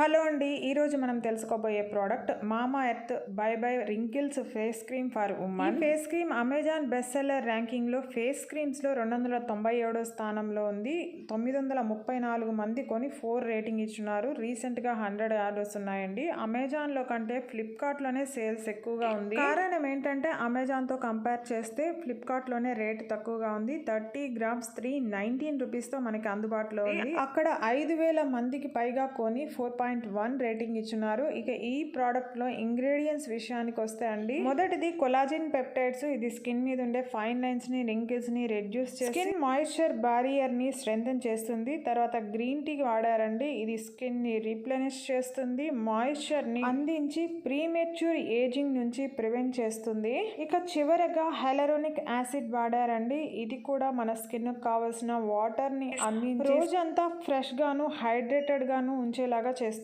Hello అండి ఈరోజు మనం తెలుసుకోబోయే product Mamaearth bye bye wrinkles face cream for women. Face cream Amazon best seller ర్యాంకింగ్లో face క్రీమ్స్లో రెండు వందల తొంభై ఏడో స్థానంలో ఉంది. తొమ్మిది వందల ముప్పై నాలుగు మంది కొని ఫోర్ రేటింగ్ ఇచ్చున్నారు. రీసెంట్గా హండ్రెడ్ ఆర్డర్స్ ఉన్నాయండి. అమెజాన్లో కంటే ఫ్లిప్కార్ట్లోనే సేల్స్ ఎక్కువగా ఉంది. కారణం ఏంటంటే అమెజాన్తో కంపేర్ చేస్తే ఫ్లిప్కార్ట్లోనే రేట్ తక్కువగా ఉంది. థర్టీ గ్రామ్స్ త్రీ నైన్టీన్ రూపీస్తో మనకి అందుబాటులో ఉంది. అక్కడ ఐదు వేల మందికి పైగా కొని ఫోర్ పాయింట్ వన్ రేటింగ్ ఇచ్చున్నారు. ఇక ఈ ప్రోడక్ట్లో ఇంగ్రీడియంట్స్ విషయానికి వస్తే అండి మొదటిది కొలాజిన్ పెప్టైడ్స్. ఇది స్కిన్ మీద ఉండే ఫైన్ లైన్స్ని రింకిల్స్ని రెడ్యూస్ చేసి స్కిన్ మాయిశ్చర్ బారియర్ని స్ట్రెంగ్ చేస్తుంది. తర్వాత గ్రీన్ టీ వాడారండి. ఇది స్కిన్ని రీప్లెనిష్ చేస్తుంది మాయిశ్చర్ని అందించి ప్రీమెచ్యూర్ ఏజింగ్ నుంచి ప్రివెంట్ చేస్తుంది. ఇక చివరగా హెలరోనిక్ యాసిడ్ వాడారండి. ఇది కూడా మన స్కిన్కు కావాల్సిన వాటర్ని అందించి రోజంతా ఫ్రెష్ గాను హైడ్రేటెడ్ గాను ఉంచేలాగా చేస్తుంది.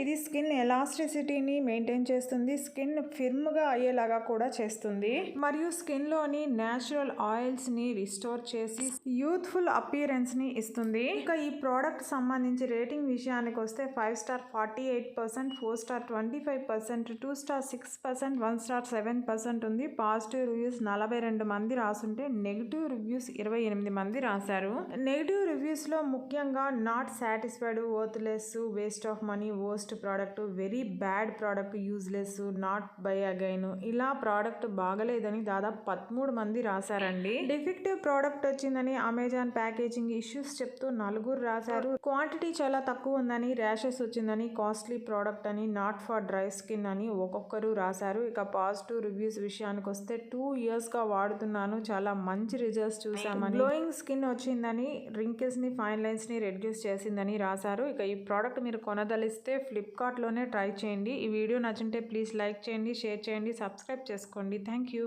ఇది స్కిన్ ఎలాస్టిసిటీని మెయింటైన్ చేస్తుంది. స్కిన్ ఫిర్మ్గా అయ్యేలాగా కూడా చేస్తుంది. మరియు స్కిన్లోని నేచురల్ ఆయిల్స్ని రిస్టోర్ చేసి యూత్ఫుల్ అపీరెన్స్ని ఇస్తుంది. ఇంకా ఈ ప్రోడక్ట్ సంబంధించి రేటింగ్ విషయానికి వస్తే five star forty eight percent four star twenty five percent two star six percent one star seven percent ఉంది. పాజిటివ్ రివ్యూస్ నలభై రెండు మంది రాసుంటే నెగిటివ్ రివ్యూస్ ఇరవై ఎనిమిది మంది రాశారు. నెగిటివ్ రివ్యూస్లో ముఖ్యంగా not satisfied worthless waste of money worst product very bad product useless not buy again ఇలా ప్రోడక్ట్ బాగలేదని దాదాపు పదమూడు మంది రాశారండి. డిఫెక్టివ్ ప్రోడక్ట్ వచ్చిందని అమెజాన్ ప్యాకేజింగ్ ఇష్యూస్ చెప్తూ నలుగురు రాశారు. క్వాంటిటీ చాలా తక్కువ ఉందని ర్యాషెస్ వచ్చిందని కాస్ట్లీ ప్రోడక్ట్ అని నాట్ ఫర్ డ్రై స్కిన్ అని ఒక్కొక్కరు రాశారు. ఇక పాజిటివ్ రివ్యూస్ విషయానికి వస్తే టూ ఇయర్స్గా వాడుతున్నాను. చాలా మంచి రిజల్ట్స్ చూసామని గ్లోయింగ్ స్కిన్ వచ్చిందని రింకిల్స్ని ఫైన్ లైన్స్ని రెడ్యూస్ చేసిందని రాశారు. ఇక ఈ ప్రోడక్ట్ మీరు కొనద కొనదలిస్తే ఫ్లిప్కార్ట్లోనే ట్రై చేయండి. ఈ వీడియో నచ్చింటే ప్లీజ్ లైక్ చేయండి షేర్ చేయండి సబ్స్క్రైబ్ చేసుకోండి. Thank you